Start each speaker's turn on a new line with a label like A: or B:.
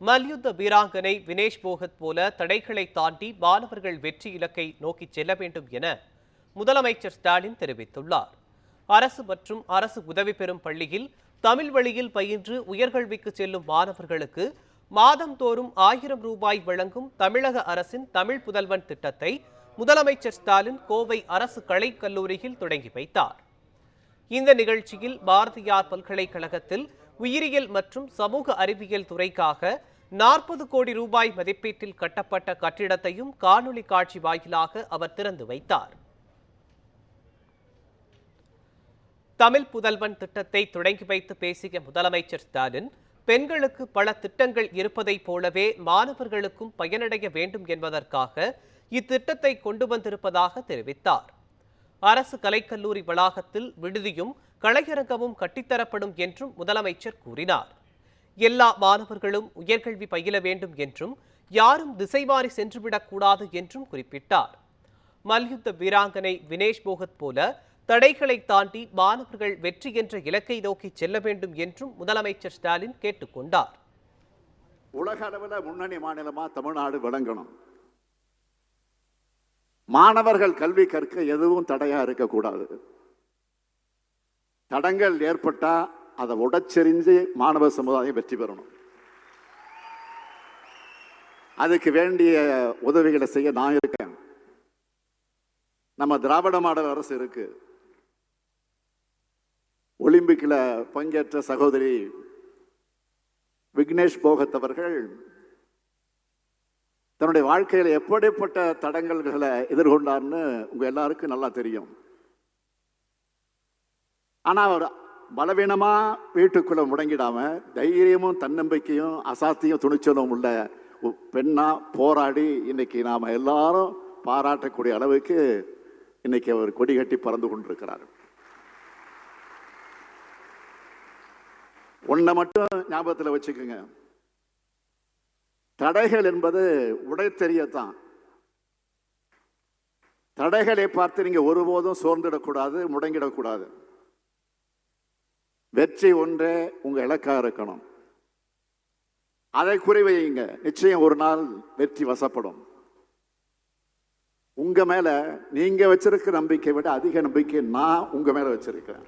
A: மல்யுத்த வீராங்கனை வினேஷ் போகத் போல தடைகளை தாண்டி மாணவர்கள் வெற்றி இலக்கை நோக்கி செல்ல வேண்டும் என முதலமைச்சர் ஸ்டாலின் தெரிவித்துள்ளார். அரசு மற்றும் அரசு உதவி பெறும் பள்ளியில் தமிழ் வழியில் பயின்று உயர்கல்விக்கு செல்லும் மாணவர்களுக்கு மாதந்தோறும் ஆயிரம் ரூபாய் வழங்கும் தமிழக அரசின் தமிழ் புதல்வன் திட்டத்தை முதலமைச்சர் ஸ்டாலின் கோவை அரசு கலைக் கல்லூரியில் தொடங்கி வைத்தார். இந்த நிகழ்ச்சியில் பாரதியார் பல்கலைக்கழகத்தில் உயிரியல் மற்றும் சமூக அறிவியல் துறைக்காக நாற்பது கோடி ரூபாய் மதிப்பீட்டில் கட்டப்பட்ட கட்டிடத்தையும் காணொலி காட்சி வாயிலாக அவர் திறந்து வைத்தார். தமிழ் புதல்வன் திட்டத்தை தொடங்கி வைத்து பேசிய முதலமைச்சர் ஸ்டாலின் பெண்களுக்கு பல திட்டங்கள் இருப்பதைப் போலவே மாணவர்களுக்கும் பயனடைய வேண்டும் என்பதற்காக இத்திட்டத்தை கொண்டு வந்திருப்பதாக தெரிவித்தார். அரசு கலைக்கல்லூரி வளாகத்தில் விடுதியும் கலையரங்கமும் கட்டித்தரப்படும் என்றும் முதலமைச்சர் கூறினார். எல்லா மாணவர்களும் உயர்கல்வி பயில வேண்டும் என்றும் யாரும் திசைமாறி சென்றுவிடக்கூடாது என்றும் குறிப்பிட்டார். மல்யுத்த வீராங்கனை வினேஷ் போகத் போல தடைகளை தாண்டி மாணவர்கள் வெற்றி என்ற இலக்கை நோக்கி செல்ல வேண்டும் என்றும் முதலமைச்சர் ஸ்டாலின் கேட்டுக்கொண்டார்
B: உலக அளவில் முன்னணி மாநிலமா தமிழ்நாடு விளங்கணும். மாணவர்கள் கல்வி கற்க எதுவும் தடையா இருக்கக்கூடாது தடங்கள் ஏற்பட்டா அதை உடச்செறிஞ்சு மாணவ சமுதாயம் வெற்றி பெறணும். அதுக்கு வேண்டிய உதவிகளை செய்ய நான் இருக்கேன். நம்ம திராவிட மாடல் அரசு இருக்கு. ஒலிம்பிக்கில் பங்கேற்ற சகோதரி விக்னேஷ் போகத் அவர்கள் தன்னுடைய வாழ்க்கையில் எப்படிப்பட்ட தடங்கல்களை எதிர்கொண்டார்னு உங்கள் எல்லாருக்கும் நல்லா தெரியும். ஆனால் அவர் பலவீனமாக வீட்டுக்குள்ளே முடங்கிடாமல் தைரியமும் தன்னம்பிக்கையும் அசாத்தியும் துணிச்சலும் உள்ள பெண்ணாக போராடி இன்னைக்கு நாம் எல்லாரும் பாராட்டக்கூடிய அளவுக்கு இன்றைக்கி அவர் கொடி கட்டி பறந்து கொண்டிருக்கிறார். ஒன்றை மட்டும் ஞாபகத்தில் வச்சுக்கோங்க. தடைகள் என்பது உடைத்தெரியத்தான் தடைகளை பார்த்து நீங்க ஒருபோதும் சோர்ந்திடக்கூடாது முடங்கிடக்கூடாது. வெற்றி ஒன்றே உங்க இலக்கா இருக்கணும். அதை குறிவையுங்க நிச்சயம் ஒரு நாள் வெற்றி வசப்படும். உங்க மேல நீங்க வச்சிருக்க நம்பிக்கை விட அதிக நம்பிக்கை நான் உங்க மேல வச்சிருக்கிறேன்.